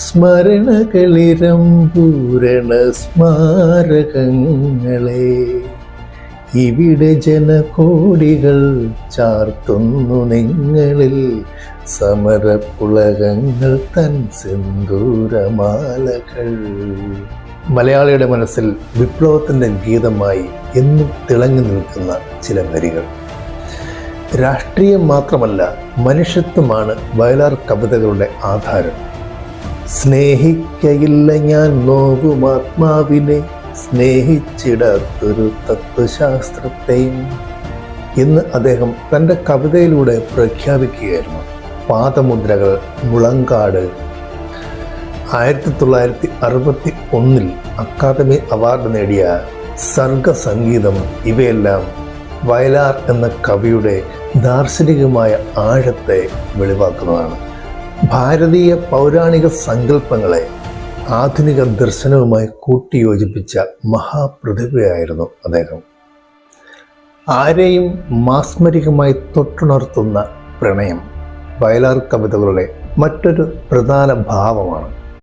സ്മരണകളിരമ്പൂരണ സ്മാരകങ്ങളെ ഇവിടെ ജനകോടികൾ ചാർത്തുന്നു നിങ്ങളിൽ. സമരപ്പുളകങ്ങൾ തൻ സിന്ദൂരമാലകൾ. മലയാളിയുടെ മനസ്സിൽ വിപ്ലവത്തിന്റെ ഗീതമായി എന്നും തിളങ്ങി നിൽക്കുന്ന ചില വരികൾ. രാഷ്ട്രീയം മാത്രമല്ല മനുഷ്യത്വമാണ് വയലാർ കവിതകളുടെ ആധാരം. സ്നേഹിക്കയില്ല ഞാൻ നോകും ആത്മാവിനെ സ്നേഹിച്ചിടാത്തൊരു തത്വശാസ്ത്രത്തെയും. എന്ന് അദ്ദേഹം തന്റെ കവിതയിലൂടെ പ്രഖ്യാപിക്കുകയായിരുന്നു. പാദമുദ്രകൾ മുളങ്കാട്. ആയിരത്തി തൊള്ളായിരത്തി അറുപത്തി ഒന്നിൽ അക്കാദമി അവാർഡ് നേടിയ സർഗസംഗീതം ഇവയെല്ലാം വയലാർ എന്ന കവിയുടെ ദാർശനികമായ ആഴത്തെ വെളിവാക്കുന്നതാണ്. ഭാരതീയ പൗരാണിക സങ്കല്പങ്ങളെ ആധുനിക ദർശനവുമായി കൂട്ടിയോജിപ്പിച്ച മഹാപ്രതിഭയായിരുന്നു അദ്ദേഹം. ആരെയും മാസ്മരികമായി തൊട്ടുണർത്തുന്ന പ്രണയം വയലാർ കവിതകളുടെ മറ്റൊരു പ്രധാന ഭാവമാണ്